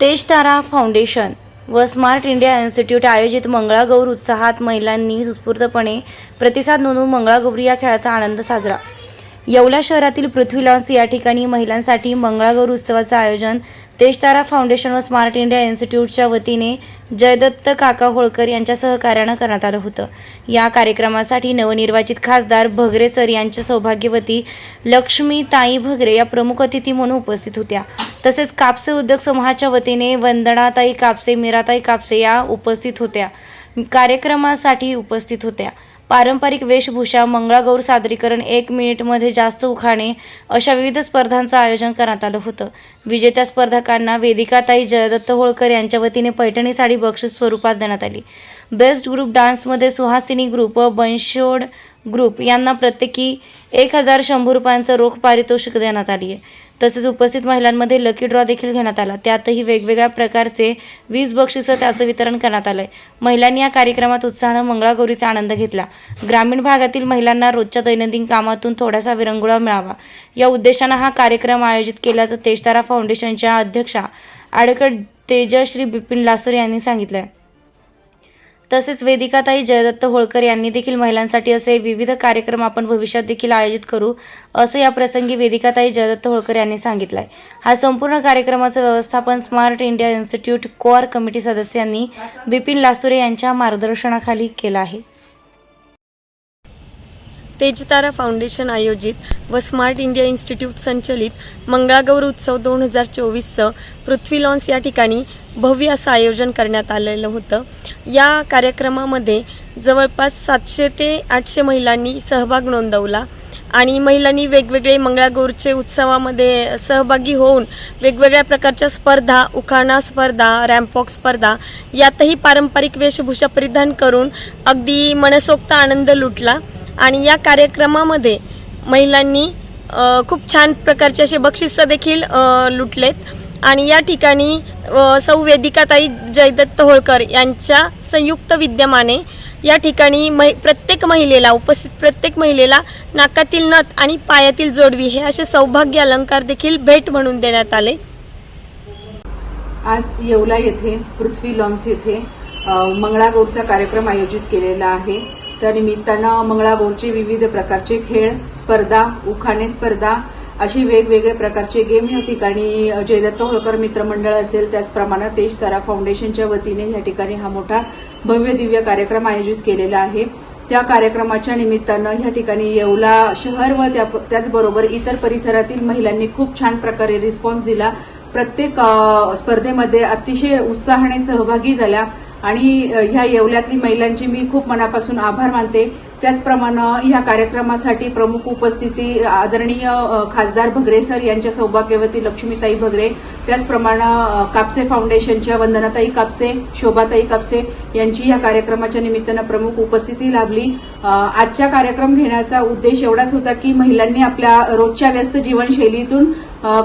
तेजतारा foundation व smart India institute आयोजित मंगळागौर उत्साहात महिलांनी उत्स्फूर्तपणे प्रतिसाद नोंदवून मंगळागौरी या खेळाचा आनंद साजरा. येवला शहरातील पृथ्वी लॉन्स या ठिकाणी महिलांसाठी मंगळागौर उत्सवाचं आयोजन तेजतारा फाउंडेशन व स्मार्ट इंडिया इन्स्टिट्यूटच्या वतीने जयदत्त काका होळकर यांच्या सहकार्यानं करण्यात आलं होतं. या कार्यक्रमासाठी नवनिर्वाचित खासदार भगरे सर यांच्या सौभाग्यवती लक्ष्मी ताई भगरे या प्रमुख अतिथी म्हणून उपस्थित होत्या. तसेच कापसे उद्योग समूहाच्या वतीने वंदनाताई कापसे मीराताई कापसे या उपस्थित होत्या. कार्यक्रमासाठी उपस्थित होत्या. पारंपरिक वेशभूषा मंगळागौर सादरीकरण एक मिनिटमध्ये जास्त उखाणे अशा विविध स्पर्धांचं आयोजन करण्यात आलं होतं. विजेत्या स्पर्धकांना वेदिकाताई जयदत्त होळकर यांच्या वतीने पैठणी साडी बक्षीस स्वरूपात देण्यात आली. बेस्ट ग्रुप डान्समध्ये सुहासिनी ग्रुप बनशोड ग्रुप यांना प्रत्येकी एक हजार शंभर रुपयांचं रोख पारितोषिक देण्यात आली आहे. तसेच उपस्थित महिलांमध्ये लकी ड्रॉ देखील घेण्यात आला. त्यातही वेगवेगळ्या प्रकारचे वीज बक्षिसं त्याचं वितरण करण्यात आलं आहे महिलांनी या कार्यक्रमात उत्साहानं मंगळागौरीचा आनंद घेतला. ग्रामीण भागातील महिलांना रोजच्या दैनंदिन कामातून थोडासा विरंगुळा मिळावा. या उद्देशानं हा कार्यक्रम आयोजित केल्याचं तेजतारा फाउंडेशनच्या अध्यक्षा आडकड तेजश्री बिपिन लासोर यांनी सांगितलंय. तसेच वेदिकाताई जयदत्त होळकर यांनी देखील महिलांसाठी असे विविध कार्यक्रम आपण भविष्यात देखील आयोजित करू असं या प्रसंगी वेदिकाताई जयदत्त होळकर यांनी सांगितलंय. हा संपूर्ण कार्यक्रमाचं व्यवस्थापन smart India institute core committee सदस्यांनी बिपिन लासुरे यांच्या मार्गदर्शनाखाली केलं आहे. तेजतारा फाउंडेशन आयोजित व स्मार्ट इंडिया इन्स्टिट्यूट संचलित मंगळागौर उत्सव दोन हजार चोवीसचं पृथ्वी लॉन्स या ठिकाणी भव्य असं आयोजन करण्यात आलेलं होतं. या कार्यक्रमामध्ये जवळपास सातशे ते आठशे महिलांनी सहभाग नोंदवला आणि महिलांनी वेगवेगळे मंगळागौरचे उत्सवामध्ये सहभागी होऊन वेगवेगळ्या प्रकारच्या स्पर्धा उखाणा स्पर्धा रॅम्पॉक स्पर्धा यातही पारंपरिक वेशभूषा परिधान करून अगदी मनसोक्त आनंद लुटला. आणि या कार्यक्रमामध्ये महिलांनी खूप छान प्रकारचे असे बक्षिसं देखील लुटलेत. आणि या ठिकाणी सौ वेदिकाताई जयदत्त होळकर यांच्या संयुक्त विद्यमाने या ठिकाणी मै प्रत्येक महिलेला उपस्थित प्रत्येक महिलेला नाकातील नथ आणि पायातील जोडवी हे असे सौभाग्य अलंकार देखील भेट म्हणून देण्यात आले. आज येवला येथे पृथ्वी लॉन्स येथे मंगळागौरचा कार्यक्रम आयोजित केलेला आहे. त्या निमित्तानं मंगळागौरचे विविध प्रकारचे खेळ स्पर्धा उखाणे स्पर्धा अशी वेगवेगळे प्रकारचे गेम या ठिकाणी जे जयदत्त होळकर मित्रमंडळ असेल त्याचप्रमाणे तेज तारा फाउंडेशनच्या वतीने या ठिकाणी हा मोठा भव्य दिव्य कार्यक्रम आयोजित केलेला आहे. त्या कार्यक्रमाच्या निमित्तानं या ठिकाणी येवला शहर व त्या त्याचबरोबर इतर परिसरातील महिलांनी खूप छान प्रकारे रिस्पॉन्स दिला. प्रत्येक स्पर्धेमध्ये अतिशय उत्साहाने सहभागी झाल्या. आणि ह्या येवल्यातली महिलांचे मी खूप मनापासून आभार मानते. त्याचप्रमाणे ह्या कार्यक्रमासाठी प्रमुख उपस्थिती आदरणीय खासदार भगरे सर यांच्या सौभाग्यवती लक्ष्मीताई भगरे त्याचप्रमाणे कापसे फाउंडेशनच्या वंदनाताई कापसे शोभाताई कापसे यांची या कार्यक्रमाच्या निमित्तानं प्रमुख उपस्थिती लाभली. आजचा कार्यक्रम घेण्याचा उद्देश एवढाच होता की महिलांनी आपल्या रोजच्या व्यस्त जीवनशैलीतून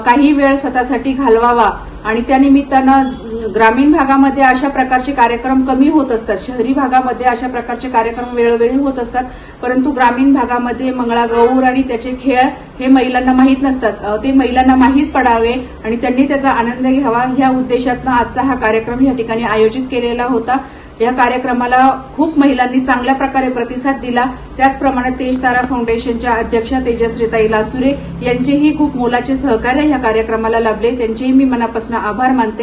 काही वेळ स्वतःसाठी घालवावा. आणि त्यानिमित्तानं ग्रामीण भागामध्ये अशा प्रकारचे कार्यक्रम कमी होत असतात. शहरी भागामध्ये अशा प्रकारचे कार्यक्रम वेळोवेळी होत असतात. परंतु ग्रामीण भागामध्ये मंगळागौर आणि त्याचे खेळ हे महिलांना माहीत नसतात. ते महिलांना माहीत पडावे आणि त्यांनी त्याचा आनंद घ्यावा. ह्या उद्देशातनं आजचा हा कार्यक्रम या ठिकाणी आयोजित केलेला होता. या कार्यक्रमाला खूप महिलांनी चांगल्या प्रकारे प्रतिसाद दिला. त्याचप्रमाणे तेज तारा फाउंडेशनच्या अध्यक्षा तेजश्रीताई लासुरे यांचेही खूप मोलाचे सहकार्य या कार्यक्रमाला लाभले. त्यांचेही मी मनापासून आभार मानते.